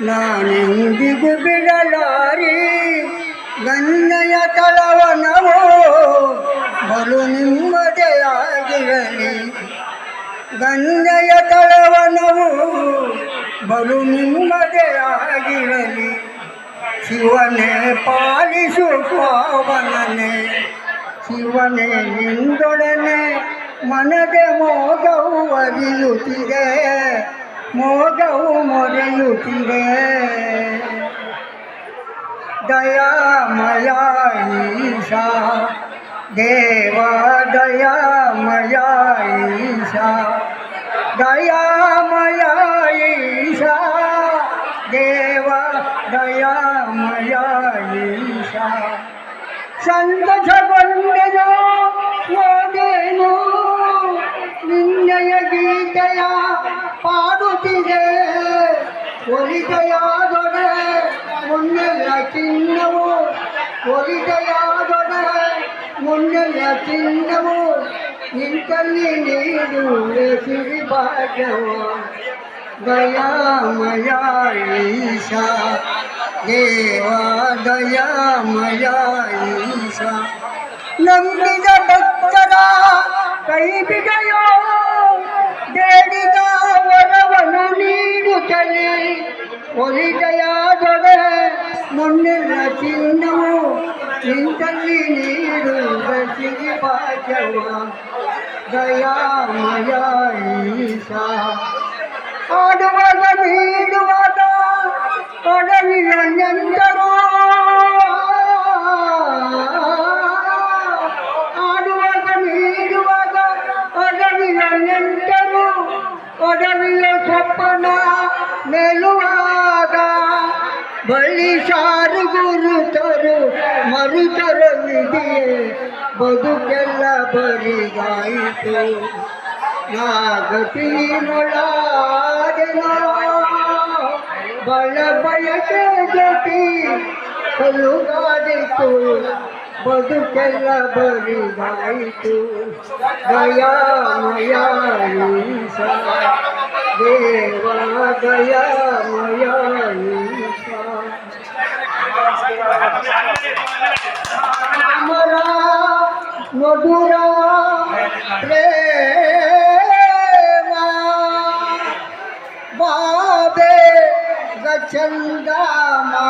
ನಾನೆಂದಿಗೂ ಬಿಡಲಾರಿ. ಗಂಗೆಯ ತಳವನವು, ಬಲು ನಿಮ್ಮದೆಯಾಗಿರಲಿ ಗಂಗೆಯ ತಳವನವು, ಬಲು ನಿಮ್ಮದೆಯಾಗಿರಲಿ ಶಿವನೇ ಪಾಲಿಸು ಪಾವನನೆ ಶಿವನೇ ನಿಂದೊಡನೆ ಮನದೆ ಮೋಗವು ಅರಿಯುತ್ತಿದೆ. ಮೋಗವು ಮೊರೆಯುತ್ತಿದೆ ದಯಾಮಯ ಈಶಾ ದೇವ ದಯಾಮಯ ಈಶಾ ದಯಾಮಯ ಈಶಾ ದೇವ ದಯಾಮಯ ಈಶಾ ಸಂತಸಗೊಂಡೆನು ಒಲಿದೆಯಾದೊಡೆ ಮುನ್ನೆಲ್ಲ ಚಿನ್ನವು ಒಲಿದೆಯಾದೊಡೆ ಮುನ್ನೆಲ್ಲ ಚಿನ್ನವು ನಿಂತಲ್ಲಿ ನೀಡುವೆ ಸಿರಿ ಭಾಗ್ಯವು ದಯಾಮಯ ಈಶಾ ದೇವ ದಯಾಮಯ ಈಶಾ ನಂಬಿದ ಭಕ್ತರ ಕೈ ಬಿಡಯೋ ಒಲಿದೆಯಾದೊಡೆ ಮುನ್ನೆಲ್ಲ ಚಿನ್ನವು ನಿಂತಲ್ಲಿ ನೀಡುವ ಸಿರಿ ಪಾಚವ ದಯಾಮಯ ಈಶಾ. ಆಡುವಾಗ ನೀಡುವಾಗ ಪಡವಿಯ ನೆಂಟರು. ಆಡುವಾಗ ನೀಡುವಾಗ ಪಡವಿಯ ನೆಂಟರು. ಪಡವಿಯ ಸಪ್ಪನ ಮೇಲುವಾಗ ಬಳ್ಳಿ ಸಾರು ಗುರುತರು ಮರುತರ ನಿಧಿಯೇ ಬದುಕೆಲ್ಲ ಬರಿಗಾಯಿತು ನಾಗತಿ ನೊಳಾದೆನೋ ಬಳ ಬಯಕೆ ಜೊತೆ ಕಲುಗಾಡಿತು ಬದುಕೆಲ್ಲ ಬರಿದಾಯಿತು ದಯಾಮಯ ಈಶ ದೇವ ದಯಾಮಯ আমরা নদুরা প্রেমা বাদে গছন্দা মা